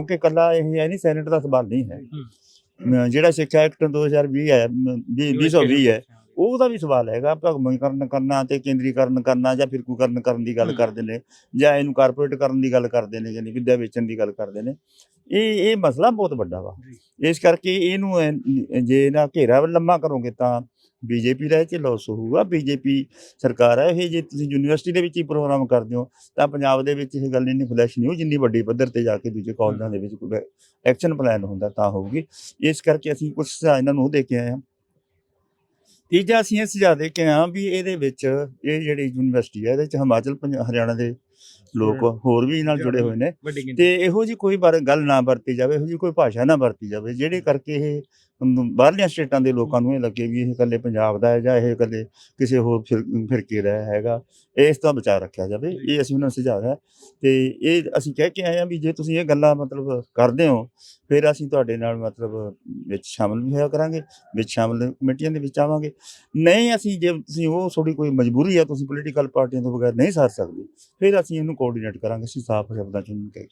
ਕਿਉਂਕਿ ਕੱਲਾ ਇਹ ਹੈ ਨਹੀਂ ਸੈਨੇਟ ਦਾ ਸਵਾਲ ਨਹੀਂ ਹੈ। ਜਿਹੜਾ ਸਿੱਖਿਆ ਐਕਟ 2020 ਹੈ ਅਮ, ਵੀਹ- 2020 ਹੈ ਉਹਦਾ ਵੀ ਸਵਾਲ ਹੈਗਾ। ਭਗਵੀਕਰਨ ਕਰਨਾ ਤੇ ਕੇਂਦਰੀਕਰਨ ਕਰਨਾ ਜਾਂ ਫਿਰਕੂਕਰਨ ਕਰਨ ਦੀ ਗੱਲ। ਕਰਦੇ ਨੇ ਜਾਂ ਇਹਨੂੰ ਕਾਰਪੋਰੇਟ ਕਰਨ ਦੀ ਗੱਲ ਕਰਦੇ ਨੇ ਯਾਨੀ ਵਿਦਿਆ ਵੇਚਣ ਦੀ ਗੱਲ ਕਰਦੇ ਨੇ। ਇਹ ਇਹ ਮਸਲਾ ਬਹੁਤ ਵੱਡਾ ਵਾ। ਇਸ ਕਰਕੇ ਇਹਨੂੰ ਜੇ ਨਾ ਘੇਰਾ ਲੰਮਾ ਕਰੋਗੇ ਤਾਂ ਬੀਜੇਪੀ ਦਾ ਇਹ ਚ ਲਾਸ ਹੋਊਗਾ, ਬੀਜੇਪੀ ਸਰਕਾਰ ਹੈ ਇਹ, ਜੇ ਤੁਸੀਂ ਯੂਨੀਵਰਸਿਟੀ ਦੇ ਵਿੱਚ ਹੀ ਪ੍ਰੋਗਰਾਮ ਕਰਦੇ ਹੋ, ਤਾਂ ਪੰਜਾਬ ਦੇ ਵਿੱਚ ਇਹ ਗੱਲ ਇੰਨੀ ਫਲੈਸ਼ ਨਹੀਂ ਹੋ ਜਿੰਨੀ ਵੱਡੀ ਪੱਧਰ ਤੇ ਜਾ ਕੇ ਦੂਜੇ ਕਾਲਜਾਂ ਦੇ ਵਿੱਚ ਕੋਈ ਐਕਸ਼ਨ ਪਲਾਨ ਹੁੰਦਾ ਤਾਂ ਹੋਊਗੀ। ਇਸ ਕਰਕੇ ਅਸੀਂ ਕੁਝ ਸੁਝਾਅ ਇਹਨਾਂ ਨੂੰ ਉਹ ਦੇ ਕੇ ਆਏ ਹਾਂ। ਤੀਜਾ ਅਸੀਂ ਇਹ ਸੁਝਾਅ ਦੇ ਕੇ ਆਏ ਹਾਂ ਵੀ ਇਹਦੇ ਵਿੱਚ ਇਹ ਜਿਹੜੀ ਯੂਨੀਵਰਸਿਟੀ ਹੈ, ਇਹਦੇ ਵਿੱਚ ਹਿਮਾਚਲ, ਪੰਜ- ਹਰਿਆਣਾ ਦੇ ਲੋਕ ਹੋਰ ਵੀ ਨਾਲ ਜੁੜੇ ਹੋਏ ਨੇ। ਤੇ ਇਹੋ ਜੀ ਕੋਈ ਗੱਲ ਨਾ ਵਰਤੀ ਜਾਵੇ ਇਹੋ ਜੀ ਕੋਈ ਭਾਸ਼ਾ ਨਾ ਵਰਤੀ ਜਾਵੇ ਜਿਹੜੇ ਕਰਕੇ ਇਹ ਬਾਹਰਲੀਆਂ ਸਟੇਟਾਂ ਦੇ ਲੋਕਾਂ ਨੂੰ ਇਹ ਲੱਗੇ ਵੀ ਇਹ ਇਕੱਲੇ ਪੰਜਾਬ ਦਾ ਹੈ ਜਾਂ ਇਹ ਇਕੱਲੇ ਕਿਸੇ ਹੋਰ ਫਿਰ- ਫਿਰਕੇ ਦਾ ਹੈਗਾ ਇਸ ਤੋਂ ਬਚਾ ਰੱਖਿਆ ਜਾਵੇ ਇਹ ਅਸੀਂ ਉਹਨਾਂ ਨੂੰ ਸੁਝਾਅ ਹੈ। ਤੇ ਇਹ ਅਸੀਂ ਕਹਿ ਕੇ ਆਏ ਹਾਂ ਵੀ ਜੇ ਤੁਸੀਂ ਇਹ ਗੱਲਾਂ ਮਤਲਬ ਕਰਦੇ ਹੋ ਫਿਰ ਅਸੀਂ ਤੁਹਾਡੇ ਨਾਲ ਮਤਲਬ ਵਿੱਚ ਸ਼ਾਮਲ ਵੀ ਹੋਇਆ ਕਰਾਂਗੇ ਵਿੱਚ ਸ਼ਾਮਲ ਕਮੇਟੀਆਂ ਦੇ ਵਿੱਚ ਆਵਾਂਗੇ। ਨਹੀਂ ਅਸੀਂ ਜੇ ਤੁਸੀਂ ਉਹ ਥੋੜੀ ਕੋਈ ਮਜਬੂਰੀ ਹੈ ਤੁਸੀਂ ਪੋਲੀਟੀਕਲ ਪਾਰਟੀਆਂ ਤੋਂ ਬਗੈਰ ਨਹੀਂ ਸਾਰ ਸਕਦੇ ਫਿਰ ਅਸੀਂ ਅਸੀਂ ਇਹਨੂੰ ਕੋਆਰਡੀਨੇਟ ਕਰਾਂਗੇ ਅਸੀਂ ਸਾਫ਼ ਸ਼ਬਦਾਂ ਚ ਉਹਨੂੰ ਕਹਿ